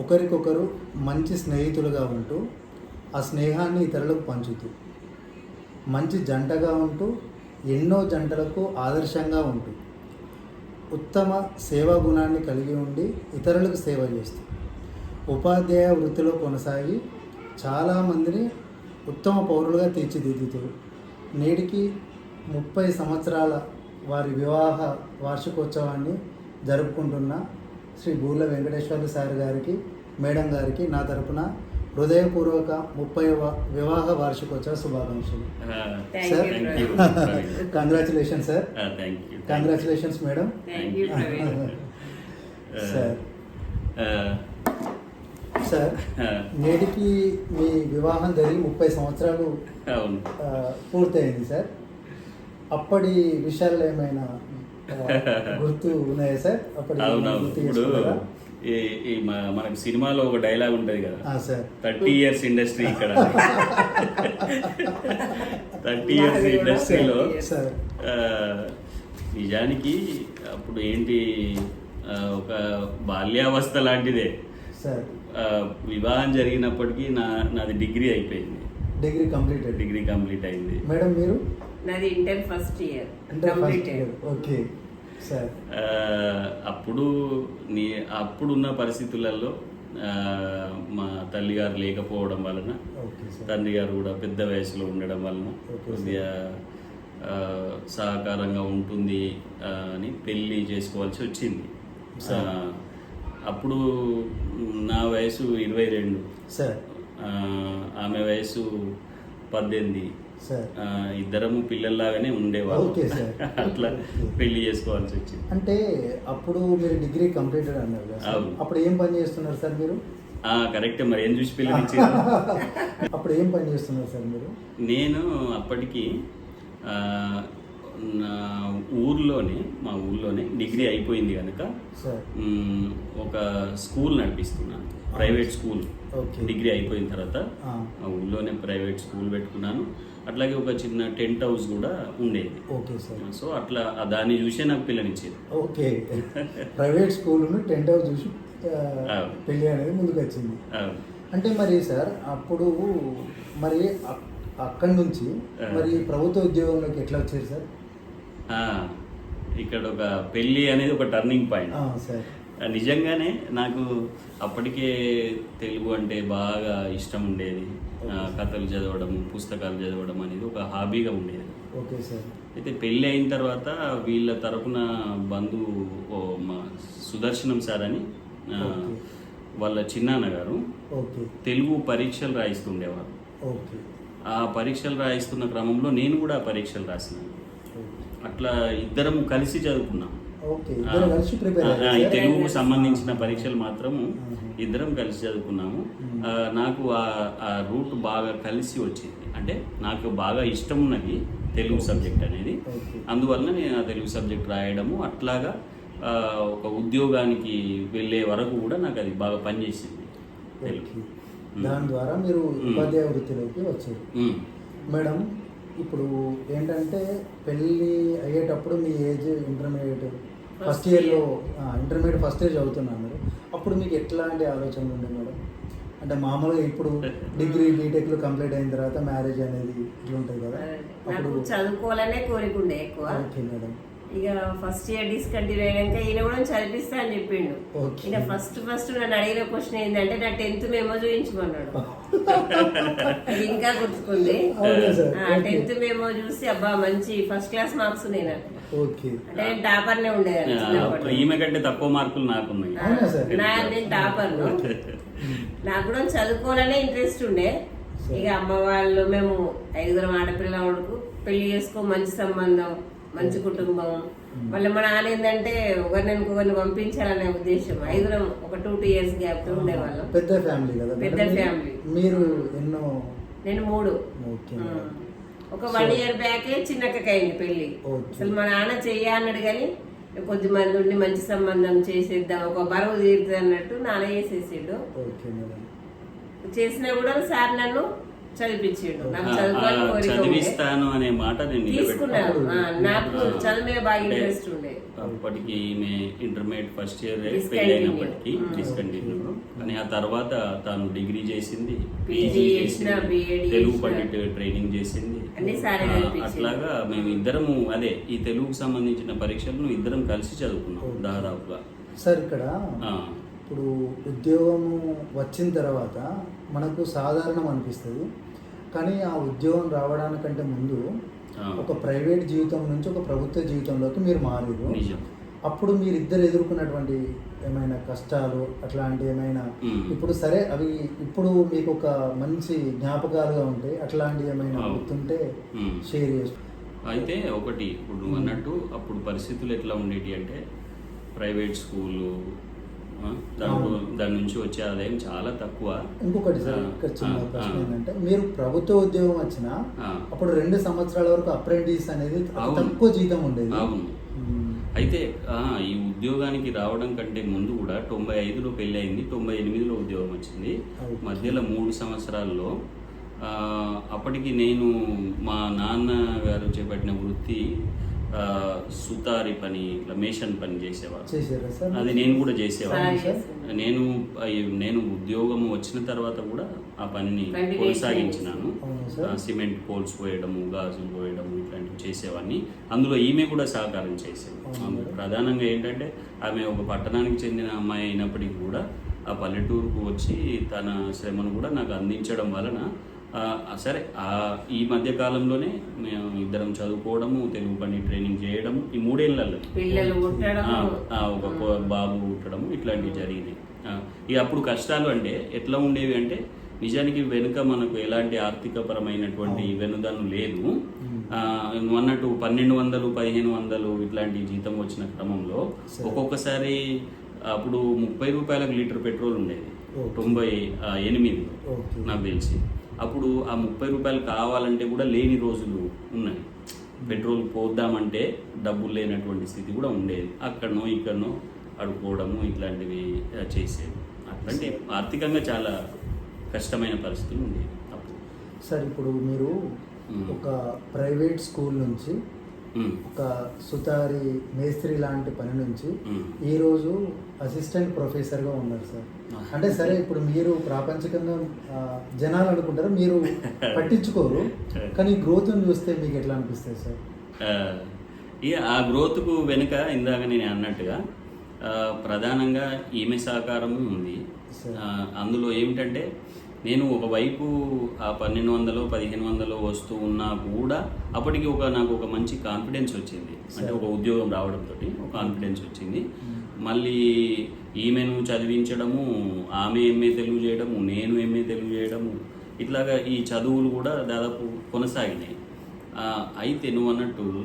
ఒకరికొకరు మంచి స్నేహితులుగా ఉంటూ ఆ స్నేహాన్ని ఇతరులకు పంచుతూ మంచి జంటగా ఉంటూ ఎన్నో జంటలకు ఆదర్శంగా ఉంటూ ఉత్తమ సేవా గుణాన్ని కలిగి ఉండి ఇతరులకు సేవ చేస్తూ ఉపాధ్యాయ వృత్తిలో కొనసాగి చాలామందిని ఉత్తమ పౌరులుగా తీర్చిదిద్దుతూ నేటికి ముప్పై సంవత్సరాల వారి వివాహ వార్షికోత్సవాన్ని జరుపుకుంటున్న శ్రీ బూర్ల వెంకటేశ్వర్లు సార్ గారికి మేడం గారికి నా తరపున హృదయపూర్వక ముప్పై వివాహ వార్షికోత్సవ శుభాకాంక్షలు. Sir. Congratulation sir congratulations madam sir sir నేటికి మీ వివాహం జరిగి ముప్పై సంవత్సరాలు పూర్తయింది సార్ అప్పటి విషయాలు ఏమైనా గుర్తు ఉన్నాయా సార్ అప్పటి గుర్తు? ఈ మనకి సినిమాలో ఒక డైలాగ్ ఉంటది కదా. ఆ, సార్. థర్టీ ఇయర్స్ ఇండస్ట్రీ ఇక్కడ. థర్టీ ఇయర్స్ ఇండస్ట్రీలో నిజానికి అప్పుడు ఏంటి ఒక బాల్యావస్థ లాంటిదే. వివాహం జరిగినప్పటికీ నా నాది డిగ్రీ అయిపోయింది. డిగ్రీ కంప్లీటెడ్ డిగ్రీ కంప్లీట్ అయింది. మేడం మీరు? నాది inter first year. Year. Okay. అప్పుడు నీ అప్పుడున్న పరిస్థితులలో మా తల్లిగారు లేకపోవడం వలన తండ్రి గారు కూడా పెద్ద వయసులో ఉండడం వలన కొద్దిగా సహకారంగా ఉంటుంది అని పెళ్ళి చేసుకోవాల్సి వచ్చింది. అప్పుడు నా వయసు ఇరవై రెండు. ఆమె వయసు పద్దెనిమిది. ఇద్దరము పిల్లల్లాగానే ఉండేవాళ్ళు. అట్లా పెళ్ళి చేసుకోవాల్సి వచ్చింది. అంటే అప్పుడు మీరు డిగ్రీ కంప్లీటెడ్ అన్నారు. అప్పుడు ఏం పని చేస్తున్నారు సార్ మీరు? కరెక్ట్ మరి ఏం చూసి పిల్లనిచ్చి అప్పుడు ఏం పని చేస్తున్నారు సార్ మీరు? నేను అప్పటికి నా ఊర్లోనే మా ఊర్లోనే డిగ్రీ అయిపోయింది కనుక ఒక స్కూల్ నడిపిస్తున్నాను ప్రైవేట్ స్కూల్. ఓకే. డిగ్రీ అయిపోయిన తర్వాత ఊళ్ళోనే ప్రైవేట్ స్కూల్ పెట్టుకున్నాను. అట్లాగే ఒక చిన్న టెంట్ హౌస్ కూడా ఉండేది. Okay sir. సో అట్లా దాన్ని చూసే నాకు పిల్లనిచ్చేది. Okay. Private school tent house చూసి. పెళ్ళి అనేది ముందుకు వచ్చింది అంటే మరి సార్ అప్పుడు మరి అక్- అక్కడి నుంచి. మరి ప్రభుత్వ ఉద్యోగంలోకి ఎట్లా వచ్చారు సార్? ఇక్కడ ఒక పెళ్ళి అనేది ఒక టర్నింగ్ పాయింట్ సార్. నిజంగానే నాకు అప్పటికే తెలుగు అంటే బాగా ఇష్టం ఉండేది. కథలు చదవడం పుస్తకాలు చదవడం అనేది ఒక హాబీగా ఉండేది. Okay sir. అయితే పెళ్ళి అయిన తర్వాత వీళ్ళ తరపున బంధువు మా సుదర్శనం సార్ అని. వాళ్ళ చిన్నాన్న గారు తెలుగు పరీక్షలు రాయిస్తుండేవారు. ఆ పరీక్షలు రాయిస్తున్న క్రమంలో నేను కూడా పరీక్షలు రాసినాను. అట్లా ఇద్దరం కలిసి చదువుకున్నాం. ఈ తెలుగుకు సంబంధించిన పరీక్షలు మాత్రము. ఇద్దరం కలిసి చదువుకున్నాము నాకు ఆ రూట్ బాగా కలిసి వచ్చింది అంటే నాకు బాగా ఇష్టం ఉన్నది తెలుగు సబ్జెక్ట్ అనేది. అందువలన నేను ఆ తెలుగు సబ్జెక్ట్ రాయడము అట్లాగా ఒక ఉద్యోగానికి వెళ్ళే వరకు కూడా నాకు అది బాగా పనిచేసింది తెలుగు. దాని ద్వారా మీరు. ఉపాధ్యాయ వృత్తిలోకి వచ్చారు. మేడం ఇప్పుడు ఏంటంటే పెళ్ళి అయ్యేటప్పుడు మీ ఏజ్ ఇంటర్మీడియట్ ఫస్ట్. ఇయర్లో ఇంటర్మీడియట్ ఫస్ట్ ఇయర్ చదువుతున్నాను మీరు. అప్పుడు మీకు ఎట్లాంటి ఆలోచనలు ఉండే మేడం? అంటే మామూలుగా ఇప్పుడు డిగ్రీ బీటెక్లు కంప్లీట్ అయిన తర్వాత మ్యారేజ్ అనేది ఇట్లా ఉంటుంది కదా. అప్పుడు చదువుకోవాలనే కోరిక ఉండే ఎక్కువ. ఓకే మేడం ఇక ఫస్ట్ ఇయర్ డిస్కంటిన్యూ అయినాక ఈయన కూడా చదివిస్తా అని చెప్పిండు. ఈయన ఫస్ట్ ఫస్ట్ నన్ను అడిగిన క్వశ్చన్ ఏంటంటే నా టెన్త్ మెమో చూపించమన్నాడు అది ఇంకా గుర్తుకుంది. టెన్త్ మెమో చూసి అబ్బా మంచి ఫస్ట్ క్లాస్ మార్క్స్ నాకు ఓకే. అంటే నేను టాపర్నే ఉండేదాన్ని ఈమె కంటే తక్కువ మార్కులు నాకున్నాయి. అవునా సార్? నా నేను టాపర్ను. నాకు కూడా చదువుకోవాలనే ఇంట్రెస్ట్ ఉండే. ఇక అమ్మ వాళ్ళు మేము ఐదుగురం ఆడపిల్లలకు పెళ్ళి చేసుకో మంచి సంబంధం మంచి కుటుంబం మళ్ళీ మా నాన్న ఏంటంటే ఒకరిని ఇంకొకరిని పంపించాలనే ఉద్దేశం ఐదుగురం ఒక టూ టూ ఇయర్స్ గ్యాప్తో ఉండేవాళ్ళం పెద్ద ఫ్యామిలీ కదా పెద్ద? ఫ్యామిలీ. మీరు ఎన్నో నేను మూడు. ఒక వన్ ఇయర్ బ్యాకే చిన్నక్కకి అయింది పెళ్ళి. అసలు మా నాన్న చెయ్య అన్నాడు కానీ కొద్ది మంది ఉండి మంచి సంబంధం చేసేద్దాం ఒక బరువు తీరుతుంది అన్నట్టు నాన్న చేసేసిండు చేసినా కూడా సార్ నన్ను చదివించిండు నాకు చదువుకోవాలని కోరిక. చదివిస్తాను అనే మాట నేను తీసుకున్నాను నాకు. చదువు మీద బాగా ఇంట్రెస్ట్ ఉండే అప్పటికి ఈమె ఇంటర్మీడియట్ ఫస్ట్ ఇయర్. పెళ్ళి అయినప్పటికీ. డిస్కంటిన్యూ కానీ ఆ తర్వాత తాను డిగ్రీ చేసింది పీజీ చేసిన, తెలుగు. పండిట్ ట్రైనింగ్ చేసింది. అట్లాగా మేము ఇద్దరము అదే ఈ తెలుగుకు సంబంధించిన పరీక్షలను ఇద్దరం కలిసి చదువుకున్నాం. దాదాపుగా సార్ ఇక్కడ ఆ, ఇప్పుడు ఉద్యోగము వచ్చిన తర్వాత మనకు సాధారణం అనిపిస్తుంది కానీ ఆ ఉద్యోగం రావడానికంటే ముందు. ఒక ప్రైవేట్ జీవితం నుంచి ఒక ప్రభుత్వ జీవితంలోకి మీరు మారారు అప్పుడు మీరు ఇద్దరు ఎదుర్కొన్నటువంటి ఏమైనా కష్టాలు అట్లాంటి ఏమైనా. ఇప్పుడు సరే అవి ఇప్పుడు మీకు ఒక మంచి జ్ఞాపకాలుగా ఉంటాయి అట్లాంటి ఏమైనా. గుర్తుంటే. షేర్ చేసు అయితే ఒకటి ఇప్పుడు నువ్వు అన్నట్టు అప్పుడు పరిస్థితులు ఎట్లా ఉండేటి అంటే ప్రైవేట్ స్కూలు దాంట్లో. దాని నుంచి వచ్చే ఆదాయం చాలా తక్కువ ఇంకొకటి సార్ ఇక్కడ చిన్న ప్రశ్న. ఏంటంటే మీరు ప్రభుత్వ ఉద్యోగం వచ్చినా. అప్పుడు రెండు సంవత్సరాల వరకు అప్రెంటిస్ అనేది. తక్కువ జీతం ఉండేది అవును. అయితే ఈ ఉద్యోగానికి రావడం కంటే ముందు కూడా తొంభై ఐదులో పెళ్ళి అయింది తొంభై ఎనిమిదిలో ఉద్యోగం వచ్చింది. మధ్యలో మూడు సంవత్సరాల్లో అప్పటికి నేను మా నాన్న గారు చేపట్టిన వృత్తి సుతారి పని ఇట్లా మేషన్ పని సార్? అది నేను కూడా చేసేవాడిని. నేను నేను ఉద్యోగం వచ్చిన తర్వాత కూడా ఆ పనిని కొనసాగించినాను. సిమెంట్ పోల్స్ పోయడము గాజులు పోయడము ఇట్లాంటివి చేసేవాడిని అందులో ఈమె కూడా సహకారం చేసేది? ప్రధానంగా ఏంటంటే ఆమె ఒక పట్టణానికి చెందిన అమ్మాయి అయినప్పటికీ కూడా ఆ పల్లెటూరుకు వచ్చి తన శ్రమను కూడా నాకు అందించడం వలన సరే. ఆ ఈ మధ్య కాలంలోనే మేము ఇద్దరం చదువుకోవడము తెలుగు పని ట్రైనింగ్ చేయడము ఈ ఆ, ఒక బాబు పుట్టడం ఇట్లాంటివి జరిగినాయి ఇక అప్పుడు కష్టాలు అంటే ఎట్లా ఉండేవి అంటే నిజానికి వెనుక మనకు ఎలాంటి ఆర్థికపరమైనటువంటి వెనుదన్ను లేదు. అన్నట్టు పన్నెండు వందలు పదిహేను వందలు ఇట్లాంటి జీతం వచ్చిన క్రమంలో సరే. ఒక్కొక్కసారి అప్పుడు ముప్పై రూపాయలకు లీటర్ పెట్రోల్ ఉండేది. తొంభై ఓకే. నాకు తెలిసి. అప్పుడు ఆ ముప్పై రూపాయలు కావాలంటే కూడా లేని రోజులు ఉన్నాయి పెట్రోల్ పోద్దామంటే డబ్బులు లేనటువంటి స్థితి కూడా ఉండేది అక్కడనో ఇక్కడనో అడుక్కోవడము ఇట్లాంటివి చేసేది అట్లాంటి ఆర్థికంగా చాలా కష్టమైన పరిస్థితులు ఉండేవి అప్పుడు సార్ ఇప్పుడు మీరు. ఒక ప్రైవేట్ స్కూల్ నుంచి ఒక సుతారి మేస్త్రి లాంటి పని నుంచి ఉమ్. ఈ రోజు అసిస్టెంట్ ప్రొఫెసర్గా ఉన్నారు సార్. అంటే సరే ఇప్పుడు మీరు ప్రాపంచికంగా జనాలు అనుకుంటారు? మీరు పట్టించుకోరు. కానీ గ్రోత్ని చూస్తే మీకు ఎట్లా అనిపిస్తుంది సార్? ఆ, ఇక ఆ గ్రోత్కు వెనుక ఇందాక నేను అన్నట్టుగా ప్రధానంగా ఈమె సహకారము ఉంది. అందులో ఏమిటంటే నేను ఒకవైపు ఆ పన్నెండు వందలు పదిహేను వందలు వస్తూ ఉన్నా కూడా అప్పటికి ఒక నాకు ఒక మంచి కాన్ఫిడెన్స్ వచ్చింది. అంటే ఒక ఉద్యోగం రావడంతో ఒక కాన్ఫిడెన్స్ వచ్చింది. మళ్ళీ ఈమెను చదివించడము ఆమె ఎంఏ తెలుగు చేయడము నేను ఎంఏ తెలుగు చేయడము. ఇట్లాగా ఈ చదువులు కూడా దాదాపు కొనసాగినాయి. అయితే నువ్వు అన్నట్టు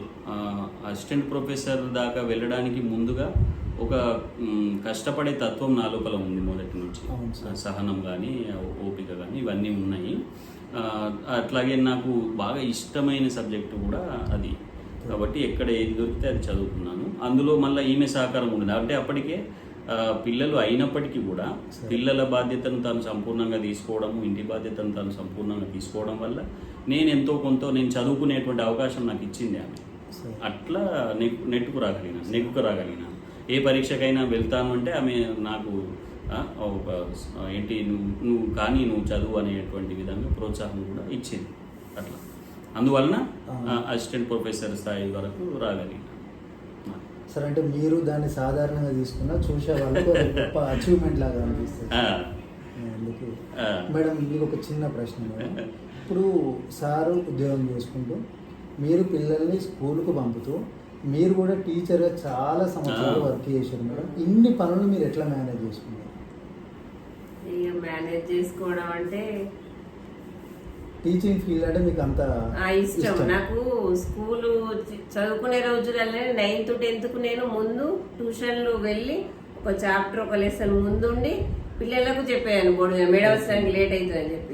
అసిస్టెంట్ ప్రొఫెసర్ దాకా వెళ్ళడానికి ముందుగా ఒక కష్టపడే తత్వం నా లోపల ఉంది మొదటి నుంచి. సహనం కానీ ఓపిక కానీ ఇవన్నీ ఉన్నాయి. అట్లాగే నాకు బాగా ఇష్టమైన సబ్జెక్టు కూడా అది. కాబట్టి ఎక్కడ ఏది దొరికితే అది చదువుకున్నాను. అందులో మళ్ళీ ఈమె సహకారం ఉండదు. అంటే అప్పటికే పిల్లలు అయినప్పటికీ కూడా. పిల్లల బాధ్యతను తాను సంపూర్ణంగా తీసుకోవడము ఇంటి బాధ్యతను తాను సంపూర్ణంగా తీసుకోవడం వల్ల నేను ఎంతో కొంత నేను చదువుకునేటువంటి అవకాశం నాకు ఇచ్చింది ఆమె. అట్లా నెక్ నెట్టుకు రాగలిగిన నెగ్గుకు రాగలిగిన. ఏ పరీక్షకైనా వెళ్తాను అంటే ఆమె నాకు ఏంటి నువ్వు నువ్వు కానీ నువ్వు చదువు అనేటువంటి విధంగా ప్రోత్సాహం కూడా ఇచ్చింది. అట్లా. అందువలన. అసిస్టెంట్ ప్రొఫెసర్ స్థాయి వరకు రాగలిగిన. సరే అంటే మీరు దాన్ని సాధారణంగా తీసుకున్నా చూసే వాళ్ళకు గొప్ప అచీవ్మెంట్ లాగా అనిపిస్తుంది. ఆ, అందుకు. ఆ. మేడం మీకు ఒక చిన్న ప్రశ్న మేడం. ఇప్పుడు సారు ఉద్యోగం చేసుకుంటూ మీరు పిల్లల్ని స్కూల్కు పంపుతూ మీరు కూడా టీచర్గా చాలా సంవత్సరాలు. వర్క్ చేశారు మేడం. ఇన్ని పనులు మీరు ఎట్లా మేనేజ్ చేసుకున్నారు? ఇక మేనేజ్ చేసుకోవడం అంటే టీచింగ్ ఫీల్డ్ అంటే మీకు అంత ఇష్టం నాకు స్కూలు చదువుకునే రోజులనే నైన్త్ టెన్త్కు నేను ముందు ట్యూషన్లు వెళ్ళి ఒక చాప్టర్ ఒక లెసన్ ముందుండి పిల్లలకు చెప్పేదాన్ని బోర్డు మేడం వచ్చడానికి లేట్ అవుతుందని చెప్పి.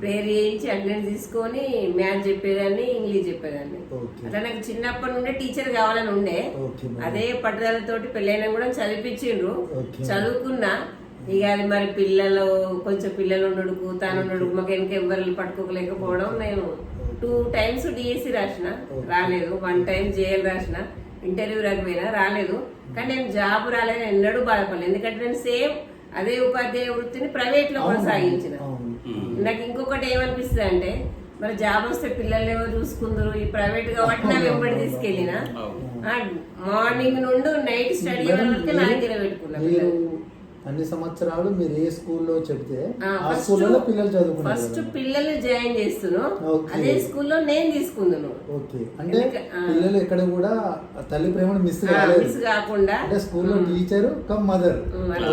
ప్రేయర్ చేయించి అటెండెన్స్ తీసుకొని మ్యాథ్స్ చెప్పేదాన్ని ఇంగ్లీష్ చెప్పేదాన్ని. అట్లా నాకు చిన్నప్పటి నుండే టీచర్ కావాలని ఉండే. అదే పట్టుదలతోటి పెళ్ళైనా కూడా చదివించిండ్రు. చదువుకున్నా ఇక అది మరి పిల్లలు కొంచెం పిల్లలు ఉండడుకు తాను ఉండడుకు మాకు వెనక ఎవరు పట్టుకోలేకపోవడం నేను టూ టైమ్స్ డిఎస్సి రాసిన. రాలేదు. వన్ టైం జేఎల్ రాసిన ఇంటర్వ్యూ రాకపోయినా రాలేదు. కానీ నేను జాబ్ రాలేదు ఎన్నడూ బాధపడలేదు. ఎందుకంటే నేను సేమ్ అదే ఉపాధ్యాయ వృత్తిని ప్రైవేట్లో కొనసాగించిన. నాకు ఇంకొకటి ఏమనిపిస్తుంది అంటే మరి జాబ్ వస్తే పిల్లలు ఏమో చూసుకుందరు? ఈ ప్రైవేట్ కాబట్టి నా వెంబడి తీసుకెళ్ళిన. మార్నింగ్ నుండి నైట్ స్టడీ వరకు నా దగ్గర పెట్టుకున్నా అన్ని సంవత్సరాలు మీరు ఏ స్కూల్లో చెప్తే ఆ, స్కూల్లో పిల్లలు చదువుకున్నారు ఫస్ట్? పిల్లలు జాయిన్ చేస్తున్నాను. అదే స్కూల్లో నేను తీసుకుందును. ఓకే. అంటే. పిల్లలు ఎక్కడ కూడా తల్లి ప్రేమను మిస్ మిస్ కాకుండా అంటే స్కూల్లో teacher cum mother.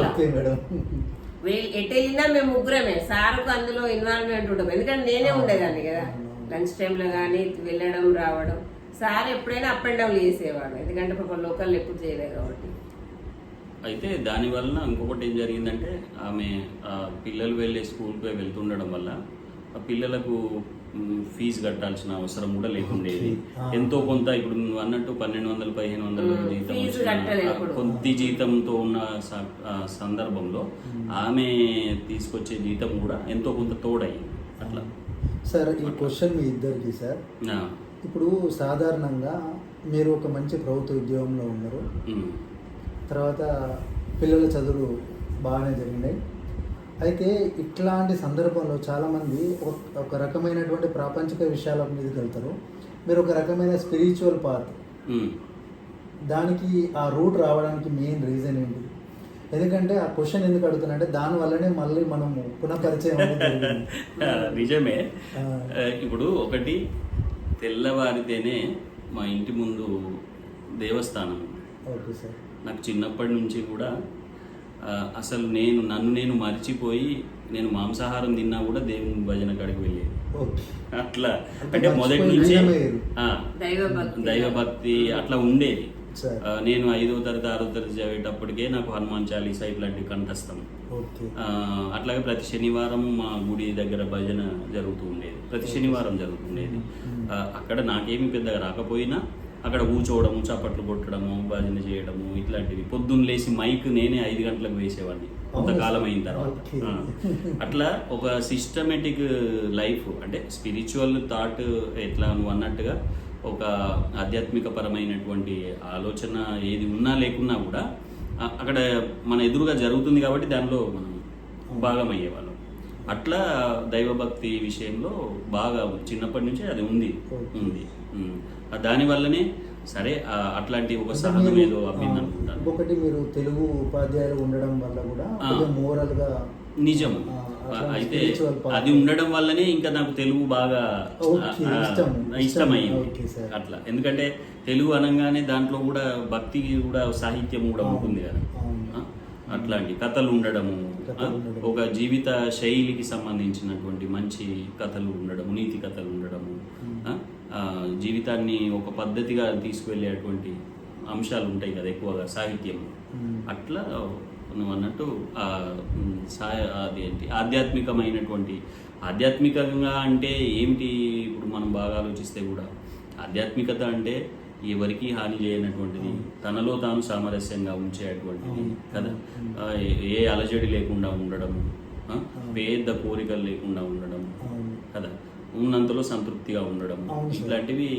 Okay madam. ఎటు వెళ్ళినా మేము ముగ్గురమే. సార్కు అందులో ఇన్వాల్వ్మెంట్ ఉంటాం ఎందుకంటే నేనే ఉండేదాన్ని కదా. లంచ్ టైంలో కానీ వెళ్ళడం రావడం. సార్ ఎప్పుడైనా అప్ అండ్ డౌన్ చేసేవాడు. ఎందుకంటే పాపం లోకల్ ఎప్పుడు చేయలేదు కాబట్టి. అయితే దాని వలన ఇంకొకటి ఏం జరిగిందంటే ఆమె పిల్లలు వెళ్ళే స్కూల్కి వెళ్తుండడం వల్ల ఆ పిల్లలకు ఫీజు కట్టాల్సిన అవసరం కూడా లేకుండేది. ఎంతో కొంత ఇప్పుడు అన్నట్టు పన్నెండు వందలు పదిహేను వందలు జీతం. కొద్ది జీతంతో ఉన్న సందర్భంలో ఆమె తీసుకొచ్చే జీతం కూడా ఎంతో కొంత తోడయ్యి అట్లా. సార్ ఈ క్వశ్చన్ మీ ఇద్దరికి సార్. ఆ, ఇప్పుడు సాధారణంగా మీరు ఒక మంచి ప్రభుత్వ ఉద్యోగంలో ఉన్నారు. తర్వాత పిల్లల చదువులు బాగానే జరిగినాయి. అయితే ఇట్లాంటి సందర్భంలో చాలామంది ఒక- ఒక రకమైనటువంటి ప్రాపంచిక విషయాల మీదకి వెళ్తారు. మీరు ఒక రకమైన స్పిరిచువల్ పాత్. దానికి ఆ రూట్ రావడానికి మెయిన్ రీజన్ ఏంటి? ఎందుకంటే ఆ క్వశ్చన్ ఎందుకు అడుగుతున్నా అంటే దాని వల్లనే మళ్ళీ మనము పునఃపరిచయం నిజమే. ఇప్పుడు ఒకటి తెల్లవారితేనే మా ఇంటి ముందు దేవస్థానం. Okay sir. నాకు చిన్నప్పటి నుంచి కూడా అసలు నేను నన్ను నేను మర్చిపోయి నేను మాంసాహారం తిన్నా కూడా దేవుని భజన కాడికి వెళ్ళేది. ఓకే. అట్లా. అంటే మొదటి నుంచి నిజమయ్యేది. ఆ, దైవ భక్తి దైవ భక్తి అట్లా ఉండేది నేను ఐదో తరగతి ఆరో తరగతి చదివేటప్పటికే నాకు హనుమాన్ చాలీసా ఇట్లాంటి కంఠస్థం. అట్లాగే ప్రతి శనివారం మా గుడి దగ్గర భజన జరుగుతూ ఉండేది. ప్రతి శనివారం జరుగుతుండేది అక్కడ నాకేమి పెద్దగా రాకపోయినా అక్కడ కూర్చోవడము చప్పట్లు కొట్టడము భజన చేయడము ఇట్లాంటివి. పొద్దున్న లేచి మైక్ నేనే ఐదు గంటలకు వేసేవాడిని. కొంతకాలం అయిన తర్వాత. అట్లా ఒక సిస్టమేటిక్ లైఫ్ అంటే స్పిరిచువల్ థాట్ ఎట్లా నువ్వు అన్నట్టుగా ఒక ఆధ్యాత్మిక పరమైనటువంటి ఆలోచన ఏది ఉన్నా లేకున్నా కూడా అక్కడ మన ఎదురుగా జరుగుతుంది కాబట్టి దానిలో మనం భాగం అయ్యేవాళ్ళం అట్లా దైవభక్తి విషయంలో బాగా చిన్నప్పటి నుంచి అది ఉంది. ఉంది. ఉమ్. ఆ దాని వల్లనే సరే అట్లాంటి ఒక సహనం ఏదో అబ్బింది అనుకుంటాను. ఇంకొకటి మీరు తెలుగు ఉపాధ్యాయులు ఉండడం వల్ల కూడా మోరల్గా నిజం. అయితే. అది ఉండడం వల్లనే ఇంకా నాకు తెలుగు బాగా ఇష్టమైంది. అట్లా. ఎందుకంటే తెలుగు అనగానే దాంట్లో కూడా భక్తి కూడా సాహిత్యం కూడా ఉంటుంది కదా. అట్లాంటి కథలు ఉండడము. ఒక జీవిత శైలికి సంబంధించినటువంటి మంచి కథలు ఉండడము నీతి కథలు ఉండడము జీవితాన్ని ఒక పద్ధతిగా తీసుకువెళ్ళేటువంటి అంశాలు ఉంటాయి కదా ఎక్కువగా సాహిత్యం. అట్లా నువ్వు అన్నట్టు ఆ, మ్, సాయ అది ఏంటి ఆధ్యాత్మికమైనటువంటి ఆధ్యాత్మికంగా అంటే ఏమిటి? ఇప్పుడు మనం బాగా ఆలోచిస్తే కూడా ఆధ్యాత్మికత అంటే ఎవరికి హాని చేయనటువంటిది తనలో తాను సామరస్యంగా ఉంచేటువంటిది. కదా? ఏ- అలజడి లేకుండా ఉండడము ఆ, పేద కోరికలు లేకుండా ఉండడం. కదా? ఉన్నంతలో సంతృప్తిగా ఉండడం. ఇట్లాంటివి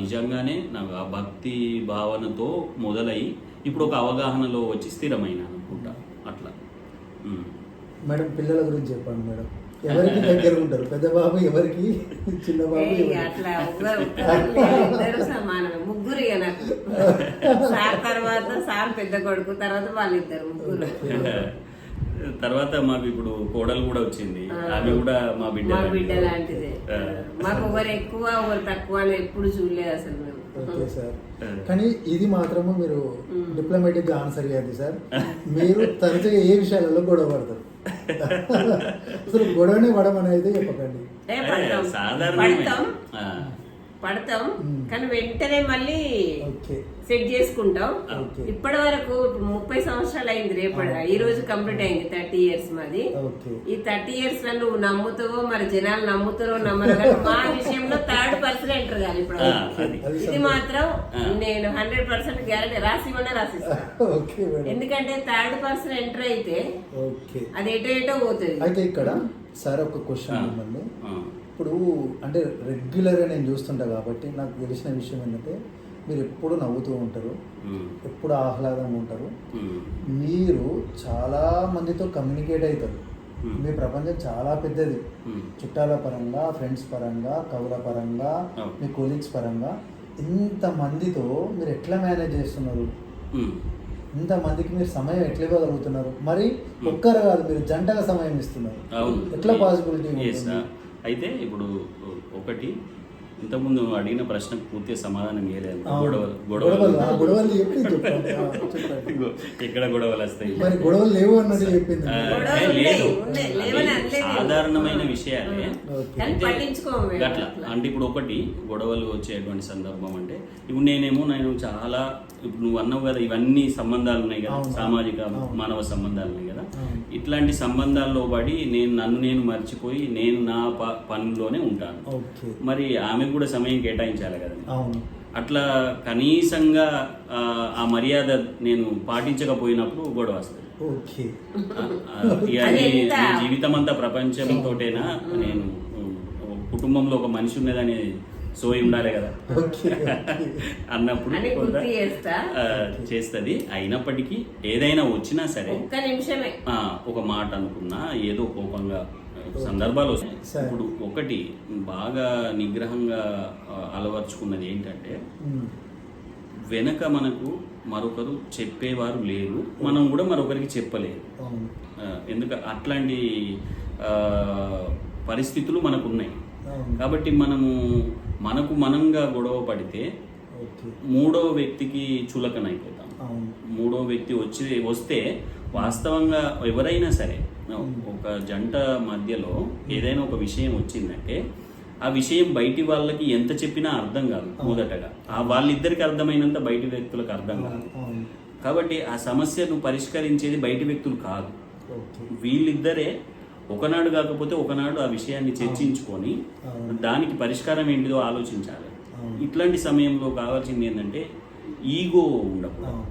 నిజంగానే నాకు ఆ భక్తి భావనతో మొదలై ఇప్పుడు ఒక అవగాహనలో వచ్చి స్థిరమైన అనుకుంటా. అట్లా. మేడం పిల్లల గురించి చెప్పండి మేడం. ఎవరికి దగ్గర ఉంటారు? పెద్ద బాబు ఎవరికి? చిన్న బాబు? అట్లా సమానమే. ముగ్గురు నాకు. సార్ తర్వాత సార్ పెద్ద కొడుకు తర్వాత వాళ్ళిద్దరు ముగ్గురు. తర్వాత మాకు ఇప్పుడు కోడలు కూడా వచ్చింది. ఆమె కూడా మా బిడ్డ మా. బిడ్డ లాంటిదే. మాకు ఒకరు ఎక్కువ ఒకరు తక్కువ అని ఎప్పుడు చూడలేదు అసలు మేము. Okay sir. ఆ. కానీ ఇది మాత్రము మీరు. డిప్లొమాటిక్గా ఆన్సర్ చేయాలి సార్. మీరు తరచుగా ఏ విషయాలలో గొడవ పడతారు? అసలు గొడవనే పడమని అయితే చెప్పకండి. ఏ, పడతాం. కానీ వెంటనే మళ్ళీ ఓకే సెట్ చేసుకుంటాం. ఇప్పటి వరకు ముప్పై సంవత్సరాలు అయింది రేపటి. ఈ రోజు కంప్లీట్ అయింది థర్టీ ఇయర్స్ మాది ఈ థర్టీ ఇయర్స్లో నువ్వు నమ్ముతావో మరి జనాలు నమ్ముతారో నమ్మరు మా విషయంలో థర్డ్ పర్సన్ ఎంటర్ కాదు ఇప్పుడు ఇది. మాత్రం. నేను హండ్రెడ్ పర్సెంట్ గ్యారెంటీ రాసిమన్నా రాసిస్తా ఓకే మేడం ఎందుకంటే థర్డ్ పర్సన్ ఎంటర్ అయితే ఓకే అది ఎటో ఎటో పోతుంది అయితే ఇక్కడ సార్ ఒక. క్వశ్చన్ మిమ్మల్ని. ఇప్పుడు అంటే రెగ్యులర్గా నేను చూస్తుంటా కాబట్టి నాకు తెలిసిన విషయం ఏంటంటే మీరు ఎప్పుడు నవ్వుతూ ఉంటారు. ఎప్పుడు ఆహ్లాదంగా ఉంటారు. మీరు చాలా మందితో కమ్యూనికేట్ అవుతారు. మీ ప్రపంచం చాలా పెద్దది. చుట్టాల పరంగా ఫ్రెండ్స్ పరంగా కవుల పరంగా. మీ కొలీగ్స్ పరంగా ఇంత మందితో మీరు ఎట్లా మేనేజ్ చేస్తున్నారు? ఉమ్. ఇంత మందికి మీరు సమయం ఎట్లా ఇవ్వగలుగుతున్నారు? మరి ఒక్కరు కాదు మీరు జంటగా సమయం ఇస్తున్నారు. ఎట్లా పాసిబిలిటీ. అయితే ఇప్పుడు ఒకటి ఇంతకుముందు నువ్వు అడిగిన ప్రశ్నకు పూర్తిగా సమాధానం ఇవ్వలేదు గొడవ గొడవలు గొడవలు ఎక్కడ వస్తాయి? మరి గొడవలు లేవు అన్నది చెప్పింది. లేదు. సాధారణమైన విషయాలే. అట్లా. అంటే ఇప్పుడు ఒకటి గొడవలు వచ్చేటువంటి సందర్భం అంటే ఇప్పుడు నేనేమో నేను చాలా ఇప్పుడు నువ్వు అన్నావు కదా ఇవన్నీ సంబంధాలు ఉన్నాయి కదా. సామాజిక. మానవ సంబంధాలు ఉన్నాయి కదా. ఇట్లాంటి సంబంధాల్లో పడి నేను నన్ను నేను మర్చిపోయి నేను నా ప పనిలోనే ఉంటాను. ఓకే. మరి ఆమెకు కూడా సమయం కేటాయించాలి కదా అవును. అట్లా కనీసంగా ఆ, మర్యాద నేను పాటించకపోయినప్పుడు గొడవ వస్తుంది. జీవితం అంతా ప్రపంచంతోటేనా నేను కుటుంబంలో ఒక మనిషి ఉన్నదని సోయి ఉండాలి కదా. ఓకే అన్నప్పుడు చేస్తది. అయినప్పటికీ ఏదైనా వచ్చినా సరే ఒక్క నిమిషమే. ఆ, ఒక మాట అనుకున్నా ఏదో కోపంగా సందర్భాలు వస్తాయి. ఇప్పుడు ఒకటి బాగా నిగ్రహంగా అలవర్చుకున్నది ఏంటంటే. వెనక మనకు మరొకరు చెప్పేవారు లేరు మనం కూడా మరొకరికి చెప్పలేదు ఎందుక అట్లాంటి పరిస్థితులు మనకు ఉన్నాయి. కాబట్టి మనము మనకు మనంగా గొడవ పడితే మూడో వ్యక్తికి చులకన అయిపోతాం మూడో వ్యక్తి వచ్చి వస్తే వాస్తవంగా ఎవరైనా సరే ఒక జంట మధ్యలో ఏదైనా ఒక విషయం వచ్చిందంటే ఆ విషయం బయటి వాళ్ళకి ఎంత చెప్పినా అర్థం కాదు మొదటగా. ఆ వాళ్ళిద్దరికి అర్థమైనంత బయటి వ్యక్తులకు అర్థం కాదు. కాబట్టి ఆ సమస్యను పరిష్కరించేది బయటి వ్యక్తులు కాదు. వీళ్ళిద్దరే ఒకనాడు కాకపోతే ఒకనాడు ఆ విషయాన్ని చర్చించుకొని. దానికి పరిష్కారం ఏంటిదో ఆలోచించాలి. ఇట్లాంటి సమయంలో కావాల్సింది ఏంటంటే ఈగో ఉండకూడదు.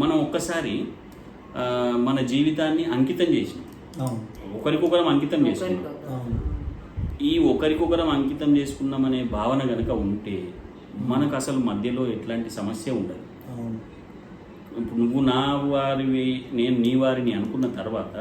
మనం ఒక్కసారి మన జీవితాన్ని అంకితం చేసినాం. ఒకరికొకరం అంకితం చేసుకున్నాం. ఈ ఒకరికొకరం అంకితం చేసుకున్నాం అనే భావన కనుక ఉంటే మనకు అసలు మధ్యలో ఎట్లాంటి సమస్య ఉండదు. ఇప్పుడు నువ్వు నా వారివి నేను నీ వారిని అనుకున్న తర్వాత.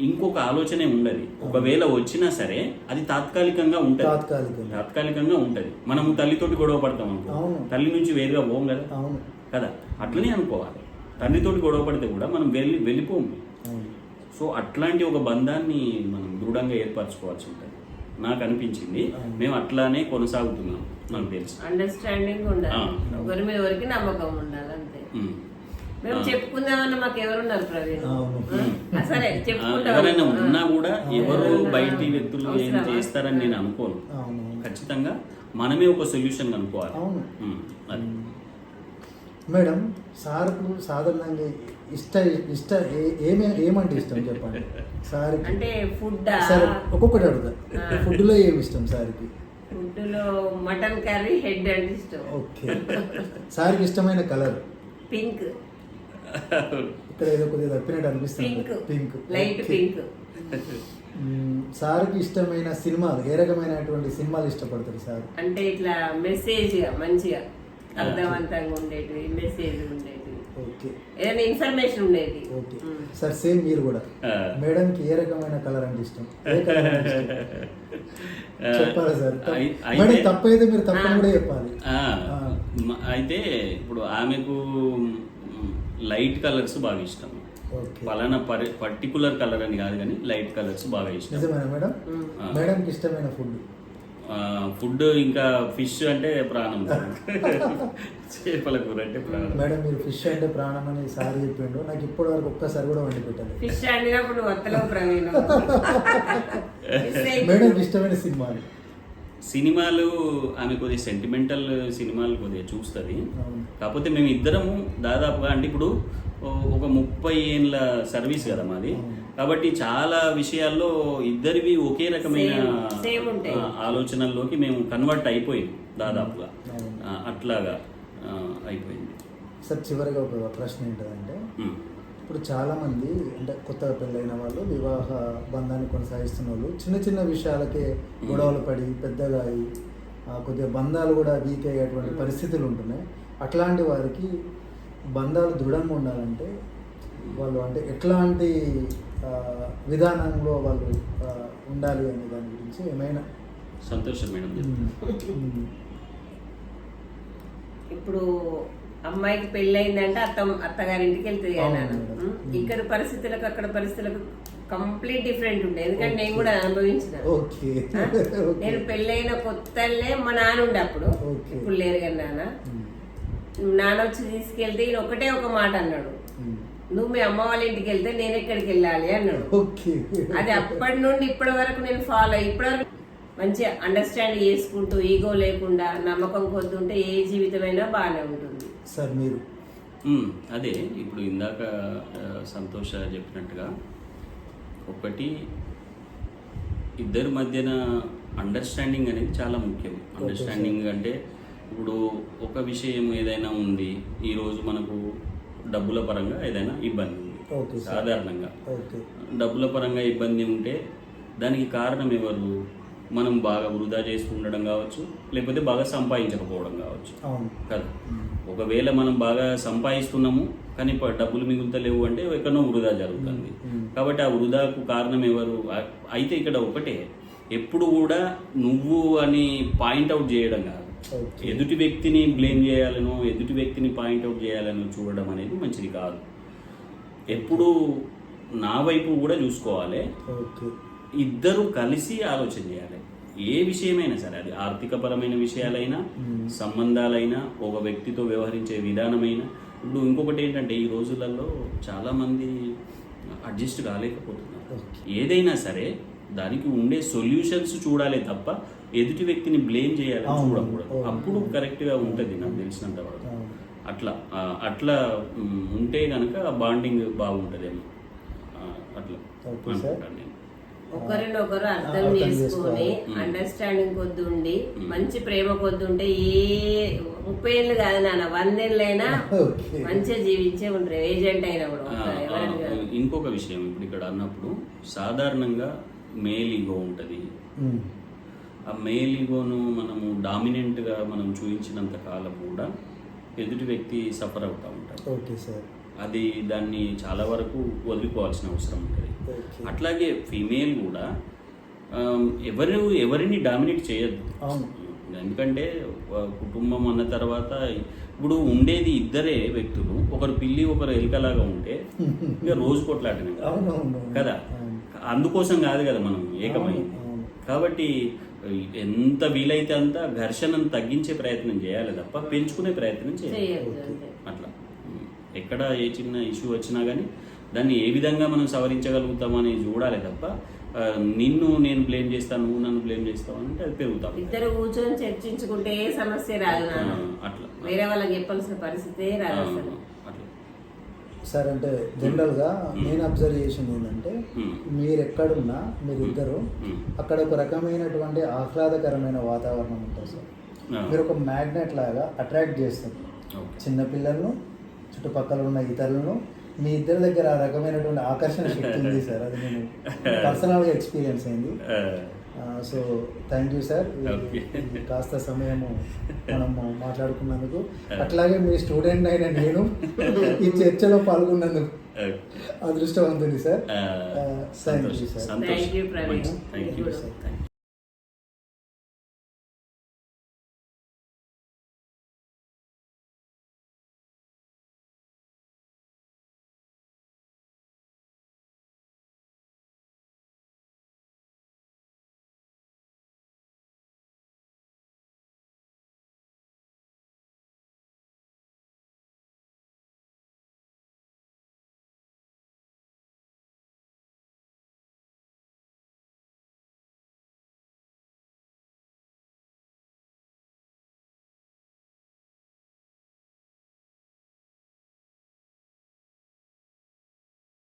ఇంకొక ఆలోచనే ఉండదు. ఒకవేళ వచ్చినా సరే అది తాత్కాలికంగా ఉంటుంది. తాత్కాలికంగా. తాత్కాలికంగా ఉంటుంది. మనము తల్లితోటి గొడవ పడతాం అనుకో. తల్లి నుంచి వేరుగా పోం కదా? కదా? అట్లనే అనుకోవాలి. తండ్రితోటి గొడవ పడితే కూడా మనం వెళ్ళి వెళ్ళిపోము. సో అట్లాంటి ఒక బంధాన్ని మనం దృఢంగా ఏర్పరచుకోవాల్సి ఉంటుంది. నాకు అనిపించింది. మేము అట్లానే కొనసాగుతున్నాం. నాకు తెలుసు. అండర్స్టాండింగ్ ఉండాలి. ఒకరి మీద నమ్మకం ఉండాలి అంతే. మేము మాకు ఎవరున్నారు ప్రవీణ్? సరే ఎవరైనా. ఉన్నా కూడా ఎవరు బయటి వ్యక్తులు ఏం? చేస్తారని నేను అనుకోను. అవును. ఖచ్చితంగా మనమే ఒక సొల్యూషన్ కనుక్కోవాలి. అవును. అది. మేడం సార్కు సాధారణంగా ఇష్ట ఇష్ట ఏమే ఏమంటే ఇష్టం చెప్పండి? సార్కి. అంటే ఫుడ్ సరే ఒక్కొక్కటి అడుగుతా. ఫుడ్లో ఏమి ఇష్టం సార్కి? ఫుడ్లో మటన్ కర్రీ హెడ్ అంటే ఇష్టం. ఓకే. సార్కి ఇష్టమైన కలర్? పింక్. ఇక్కడ ఏదో కొద్దిగా తప్పినట్టు అనిపిస్తుంది. Pink light. పింక్. సార్కి ఇష్టమైన సినిమాలు ఏ రకమైనటువంటి సినిమాలు ఇష్టపడతారు సార్? అంటే ఇట్లా మెసేజ్ మంచిగా అర్థవంతంగా ఉండేటివి మెసేజ్ ఉండేటివి. ఓకే ఏదైనా ఇన్ఫర్మేషన్ ఉండేది. ఓకే. సార్ సేమ్ మీరు కూడా. ఆ. మేడంకి ఏ రకమైన కలర్ అంటే ఇష్టం? ఏ కలర్ అంటే ఇష్టం? ఆ, చెప్పాలి సార్? తప్పు- అయి- మేడం అయితే- తప్పైతే మీరు తప్పని కూడా చెప్పాలి. అయితే ఇప్పుడు ఆమెకు లైట్ కలర్స్ బాగా ఇష్టం. ఓకే. పలానా పరి పర్టికులర్ కలర్ అని కాదు కానీ లైట్ కలర్స్ బాగా ఇష్టం. మేడం. మేడంకి ఇష్టమైన ఫుడ్? ఫుడ్ ఇంకా ఫిష్ అంటే ప్రాణం. చేపల కూర అంటే ప్రాణం. మేడం మీరు ఫిష్ అంటే ప్రాణం అని సార్ చెప్పిండు నాకు ఇప్పటి వరకు ఒక్కసారి కూడా వండి పెట్టాలి ఫిష్ వండినప్పుడు మేడంకి ఇష్టమైన సినిమాలు సినిమాలు ఆమె కొద్దిగా సెంటిమెంటల్ సినిమాలు కొద్దిగా చూస్తుంది. కాకపోతే మేము ఇద్దరము దాదాపుగా అంటే ఇప్పుడు ఒక ముప్పై ఏళ్ళ సర్వీస్ కదా మాది. కాబట్టి చాలా విషయాల్లో ఇద్దరివి ఒకే రకమైన ఆలోచనల్లోకి మేము కన్వర్ట్ అయిపోయింది దాదాపుగా అట్లాగా అయిపోయింది సార్ చివరిగా ఒక ప్రశ్న ఏంటంటే. ఇప్పుడు చాలామంది అంటే కొత్తగా పెళ్ళైన వాళ్ళు వివాహ బంధాన్ని కొనసాగిస్తున్న వాళ్ళు చిన్న చిన్న విషయాలకే గొడవలు పడి పెద్దగా అయి ఆ, కొద్దిగా బంధాలు కూడా వీక్ అయ్యేటువంటి పరిస్థితులు ఉంటున్నాయి. అట్లాంటి వారికి బంధాలు దృఢంగా ఉండాలంటే వాళ్ళు అంటే ఎట్లాంటి విధానంలో వాళ్ళు ఉండాలి అనే దాని గురించి ఏమైనా? సంతోషం మేడం ఇప్పుడు అమ్మాయికి పెళ్ళయిందంటే అత్త అత్తగారింటికి వెళ్తుంది కదా నాన్న. అవును మేడం. ఉం? ఇక్కడ పరిస్థితులకు అక్కడ పరిస్థితులకు కంప్లీట్ డిఫరెంట్ ఉండే ఎందుకంటే నేను కూడా అనుభవించిన. నేను పెళ్ళైన కొత్తలే మా నాన్న ఉండే అప్పుడు. ఇప్పుడు లేరు కదా నాన్న. నాన్న వచ్చి తీసుకెళ్తే ఈయన ఒకటే ఒక మాట అన్నాడు. నువ్వు మీ అమ్మ వాళ్ళ ఇంటికి వెళ్తే నేను ఎక్కడికి వెళ్ళాలి అన్నాడు. అది అప్పటి నుండి ఇప్పటి వరకు నేను ఫాలో ఇప్పటి వరకు మంచిగా అండర్స్టాండ్ చేసుకుంటూ ఈగో లేకుండా నమ్మకం కొద్దుంటే ఏ జీవితమైనా బాగానే ఉంటుంది. సార్ మీరు. అదే. ఇప్పుడు ఇందాక సంతోష చెప్పినట్టుగా ఒకటి ఇద్దరి మధ్యన అండర్స్టాండింగ్ అనేది చాలా ముఖ్యం. అండర్స్టాండింగ్ అంటే ఇప్పుడు ఒక విషయం ఏదైనా ఉంది ఈరోజు మనకు డబ్బుల పరంగా ఏదైనా ఇబ్బంది ఉంది. సాధారణంగా. డబ్బుల పరంగా ఇబ్బంది ఉంటే దానికి కారణం ఎవరు? మనం బాగా వృధా చేసి ఉండడం కావచ్చు లేకపోతే బాగా సంపాదించకపోవడం కావచ్చు. కదా? ఒకవేళ మనం బాగా సంపాదిస్తున్నాము కానీ డబ్బులు మిగులుతలేవు అంటే ఎక్కడో వృధా జరుగుతుంది. కాబట్టి ఆ వృధాకు కారణం ఎవరు? అయితే ఇక్కడ ఒకటే ఎప్పుడు కూడా నువ్వు అని పాయింట్అవుట్ చేయడం కాదు. ఎదుటి వ్యక్తిని బ్లేమ్ చేయాలనో ఎదుటి వ్యక్తిని పాయింట్అవుట్ చేయాలనో చూడడం అనేది మంచిది కాదు. ఎప్పుడు నా వైపు కూడా చూసుకోవాలి. ఇద్దరు కలిసి ఆలోచన చేయాలి. ఏ విషయమైనా సరే అది ఆర్థికపరమైన విషయాలైనా మ్మ్. సంబంధాలైనా ఒక వ్యక్తితో వ్యవహరించే విధానమైనా ఇప్పుడు ఇంకొకటి ఏంటంటే ఈ రోజులలో చాలా మంది అడ్జస్ట్ కాలేకపోతున్నారు. ఏదైనా సరే దానికి ఉండే సొల్యూషన్స్ చూడాలి తప్ప ఎదుటి వ్యక్తిని బ్లేమ్ అవును. చూడకూడదు. అప్పుడు కరెక్ట్గా ఉంటుంది నాకు తెలిసినంత వరకు. అట్లా అట్లా ఉంటే కనుక బాండింగ్ బాగుంటుందేమో ఆ, అట్లా. అనుకుంటాను ఒకరినొకరు అర్థం అర్థం చేసుకొని. అండర్స్టాండింగ్ కొద్ది ఉండి మంచి ప్రేమ కొద్ది ఉంటే ఏ ముప్పై ఏళ్ళు కాదు నాన్న వందేళ్ళైనా. మంచిగా జీవించే ఉంటారు ఏజెంట్ అయినా కూడా. ఇంకొక విషయం ఇప్పుడు ఇక్కడ అన్నప్పుడు సాధారణంగా మేల్ ఈగో ఉంటుంది. ఆ మేల్ ఈగోను మనము డామినెంట్గా మనం చూపించినంత కాలం కూడా ఎదుటి వ్యక్తి సఫర్ అవుతూ ఉంటాడు ఓకే సార్ అది దాన్ని చాలా వరకు వదులుకోవాల్సిన అవసరం ఉంటుంది. అట్లాగే ఫీమేల్ కూడా ఆమ్, ఎవరు ఎవరిని డామినేట్ చేయొద్దు అవును. ఎందుకంటే కుటుంబం అన్న తర్వాత ఇప్పుడు ఉండేది ఇద్దరే వ్యక్తులు ఒకరు పిల్లి ఒకరు ఎలుకలాగా ఉంటే ఇక రోజు కొట్లాటనే కదా. అందుకోసం కాదు కదా మనం అవును. కాబట్టి ఎంత వీలైతే అంత ఘర్షణను తగ్గించే ప్రయత్నం చేయాలి తప్ప పెంచుకునే ప్రయత్నం చేయాలి. అట్లా. ఎక్కడ ఏ చిన్న ఇష్యూ వచ్చినా కానీ దాన్ని ఏ విధంగా మనం సవరించగలుగుతామని చూడాలి తప్ప నిన్ను నేను బ్లేమ్ చేస్తాను నువ్వు నన్ను బ్లేమ్ చేస్తావు అంటే అది పెరుగుతాం. ఇద్దరు కూర్చొని చర్చించుకుంటే ఏ సమస్య రాదు అట్లా. వేరే వాళ్ళకి చెప్పాల్సిన పరిస్థితే రాదు అట్లా. సార్ అంటే జనరల్గా నేను అబ్జర్వ్ చేసింది ఏంటంటే. మీరు ఎక్కడున్నా మీరిద్దరు. అక్కడ ఒక రకమైనటువంటి ఆహ్లాదకరమైన వాతావరణం ఉంటుంది సార్. మీరు ఒక మ్యాగ్నెట్ లాగా అట్రాక్ట్ చేస్తారు. ఓకే. చిన్నపిల్లలను చుట్టుపక్కల ఉన్న ఇతరులను మీ ఇద్దరి దగ్గర ఆ రకమైనటువంటి ఆకర్షణ శక్తి ఉంది సార్. అది నేను పర్సనల్గా ఎక్స్పీరియన్స్ అయింది. ఆ, సో థ్యాంక్ యూ సార్. కాస్త సమయము మనము మాట్లాడుకున్నందుకు. అట్లాగే మీ స్టూడెంట్ అయిన నేను ఈ చర్చలో పాల్గొన్నందుకు ఓకే. అదృష్టవంతుని సార్. థ్యాంక్ సంతోషం. You sir.